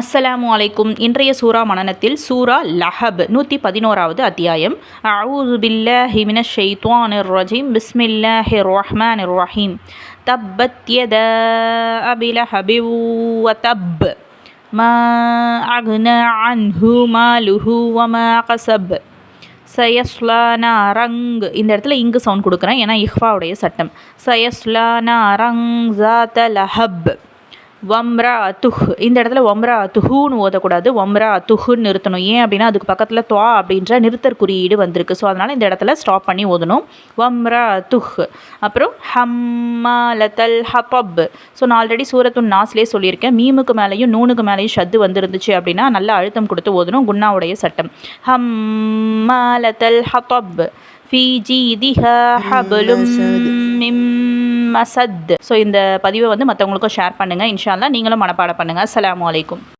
அஸ்ஸலாமு அலைக்கும். இன்றைய சூரா மனநத்தில் சூரா லஹப் நூற்றி பதினோராவது அத்தியாயம். அவுது பில்லாஹி மினஷ் ஷைத்வானிர் ரஜீம். பிஸ்மில்லாஹி ரஹ்மான் ரஹீம். தப்பத் யதா அபில லஹபி தப். மா அகுன அன்ஹு மாலுஹு வ கசப். சயஸ்லானா ரங் இந்த இடத்துல இங்கு சவுண்ட் கொடுக்குறேன். ஏன்னா இஹ்வாவுடைய சட்டம். சயஸ்லானா ரங் ஜாத லஹப். வம்ரா துஹ் இந்த இடத்துல வம்ரா துஹுன்னு ஓதக்கூடாது. வம்ரா துஹுன்னு நிறுத்தணும். ஏன் அப்படின்னா அதுக்கு பக்கத்தில் துவா அப்படின்ற நிறுத்தர் குறியீடு வந்திருக்கு. ஸோ அதனால் இந்த இடத்துல ஸ்டாப் பண்ணி ஓதணும். வம்ரா துஹ் அப்புறம் ஹம்மாலத்தல் ஹபப். ஸோ நான் ஆல்ரெடி சூரத்து நாஸ்லேயே சொல்லியிருக்கேன். மீமுக்கு மேலேயும் நூனுக்கு மேலேயும் ஷத்து வந்துருந்துச்சு அப்படின்னா நல்லா அழுத்தம் கொடுத்து ஓதணும். குன்னாவுடைய சட்டம். ஹம்மாலத்தல் ஹபப். ஃபி ஜீதிஹா ஹபலும் மிம் மசத். ஸோ இந்த பதிவை வந்து மற்றவங்களுக்கும் ஷேர் பண்ணுங்கள் இன்ஷால்லா நீங்களும் மனப்பாடம் பண்ணுங்கள் அஸ்ஸலாமு அலைக்கும்.